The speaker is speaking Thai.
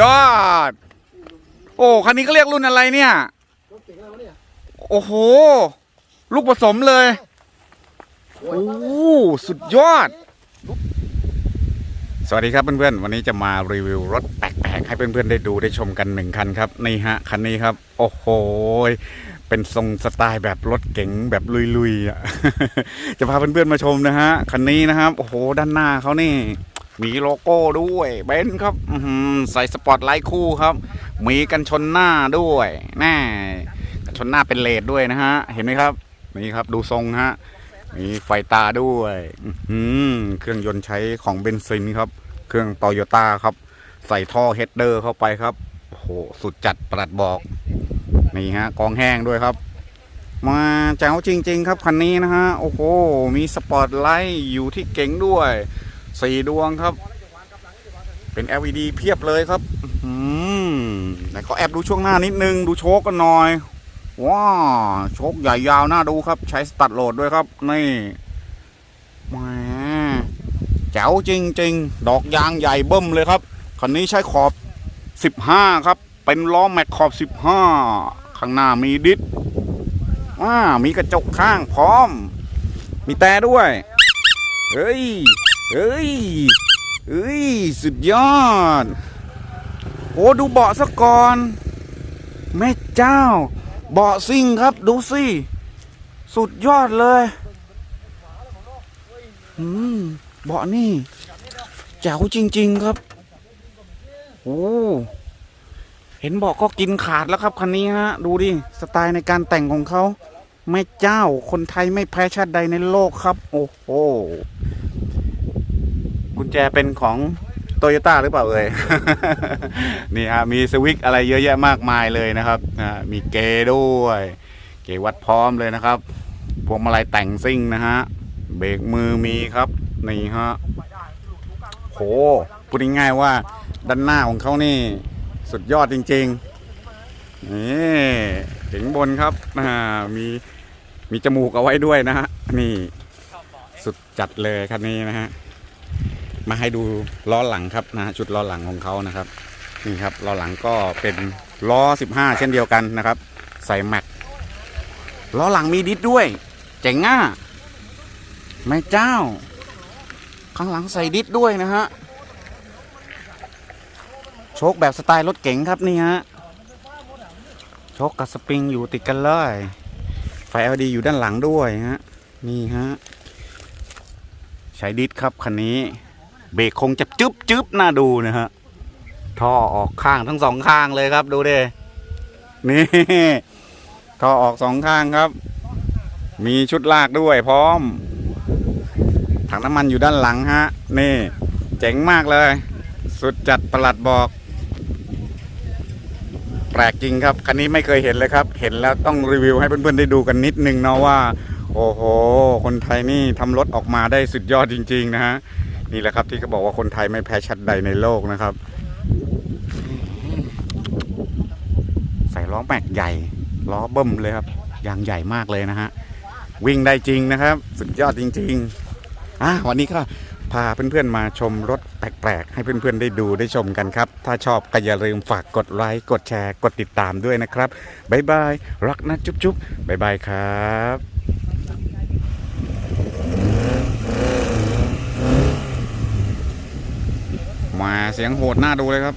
ยอด โอ้คันนี้ก็เรียกรุ่นอะไรเนี่ย รถเก่งอะไรวะเนี่ยโอ้โห ลูกผสมเลย โอ้สุดยอด สวัสดีครับเพื่อนๆ วันนี้จะมารีวิวรถแปลกๆ ให้เพื่อนๆ ได้ดูได้ชมกันหนึ่งคันครับ นี่ฮะ คันนี้ครับ โอ้โห เป็นทรงสไตล์แบบรถเก๋งแบบลุยๆอะ จะพาเพื่อนๆ มาชมนะฮะ คันนี้นะครับ โอ้โห ด้านหน้าเขานี่ มีโลโก้ด้วยเบนซ์ครับใส่สปอตไลท์คู่ครับ มีกันชนหน้าด้วยแน่กันชนหน้าเป็นเลดด้วยนะฮะ เห็นไหมครับ นี่ครับดูทรงฮะ มีไฟตาด้วยอื้อหือเครื่องยนต์ใช้ของเบนซินครับ เครื่องโตโยต้าครับ ใส่ท่อเฮดเดอร์เข้าไปครับโหสุดจัดประหลัดบอก นี่ฮะกองแห้งด้วยครับมาเจ้าจริง ๆ ครับคันนี้นะฮะ โอ้โห มีสปอตไลท์อยู่ที่เก๋งด้วย สี่ดวงครับ เป็น LED เพียบเลยครับอืมแต่ก็แอบดูช่วงหน้านิดนึง ดูโชคกันหน่อยว้าโชคใหญ่ยาวน่าดูครับ ใช้สตัดโหลดด้วยครับ นี่แหมแจ๋วจริง ๆ ดอกยางใหญ่เบิ้มเลยครับคันนี้ใช้ขอบ 15 ครับ เป็นล้อแม็กขอบ 15 ข้างหน้ามีดิสอ่ามีกระจกข้างพร้อม มีแต่ด้วย เฮ้ย เฮ้ยเฮ้ย สุดยอด โอ้ดูเบาะซะก่อน แม่เจ้า เบาะซิ่งครับดูสิ สุดยอดเลยอืมเบาะนี่แจ๋วจริง ๆครับ โอ้ เห็นเบาะก็กินขาดแล้วครับคันนี้ฮะ ดูดิ สไตล์ในการแต่งของเขา แม่เจ้า คนไทยไม่แพ้ชาติใดในโลกครับ โอ้โห กุญแจเป็นของโตโยต้าหรือเปล่าเอ่ย นี่ฮะมีสวิกอะไรเยอะแยะมากมายเลยนะครับมีเกด้วย เกวัดพร้อมเลยนะครับ พวงมาลัยแต่งซิ่งนะฮะ เบรกมือมีครับ นี่ฮะโหพูดง่ายๆว่าด้านหน้าของเขานี่สุดยอดจริงๆ นี่ถึงบนครับมีมีจมูกเอาไว้ด้วยนะฮะ นี่สุดจัดเลยคันนี้นะฮะ มาให้ดูล้อหลังครับนะฮะชุดล้อหลังของเขานะครับนี่ครับล้อหลังก็เป็นล้อ 15 เช่นเดียวกันนะครับ ใส่แม็กล้อหลังมีดิสด้วย เจ๋งอะแม่เจ้า ข้างหลังใส่ดิสด้วยนะฮะโชคแบบสไตล์รถเก๋งครับนี่ฮะโชคกับสปริงอยู่ติดกันเลยไฟ LED อยู่ด้านหลังด้วยฮะนี่ฮะใช้ดิสครับคันนี้ เบรกคงจะจึ๊บจึ๊บน่าดูนะฮะท่อออกข้างทั้งสองข้างเลยครับดูดินี่ท่อออกสองข้างครับ มีชุดลากด้วยพร้อม ถังน้ำมันอยู่ด้านหลังฮะ นี่ เจ๋งมากเลย สุดจัดประหลัดบอก แปลกจริงครับ คันนี้ไม่เคยเห็นเลยครับ เห็นแล้วต้องรีวิวให้เพื่อนๆได้ดูกันนิดนึงเนาะว่า โอ้โห คนไทยนี่ทำรถออกมาได้สุดยอดจริง ๆ นะฮะ นี่แหละครับที่เขาบอกว่าคนไทยไม่แพ้ชัดใดในโลกนะครับ ใส่ล้อแม็กใหญ่ ล้อเบิ้มเลยครับยางใหญ่มากเลยนะฮะ วิ่งได้จริงนะครับ สุดยอดจริงๆอะวันนี้ก็พาเพื่อนๆมาชมรถแปลกๆ ให้เพื่อนๆได้ดูได้ชมกันครับ ถ้าชอบก็อย่าลืมฝากกดไลค์กดแชร์ กดติดตามด้วยนะครับ บ๊ายบาย รักนะจุ๊บๆบ๊ายบายครับ มาเสียงโหดหน้าดูเลยครับ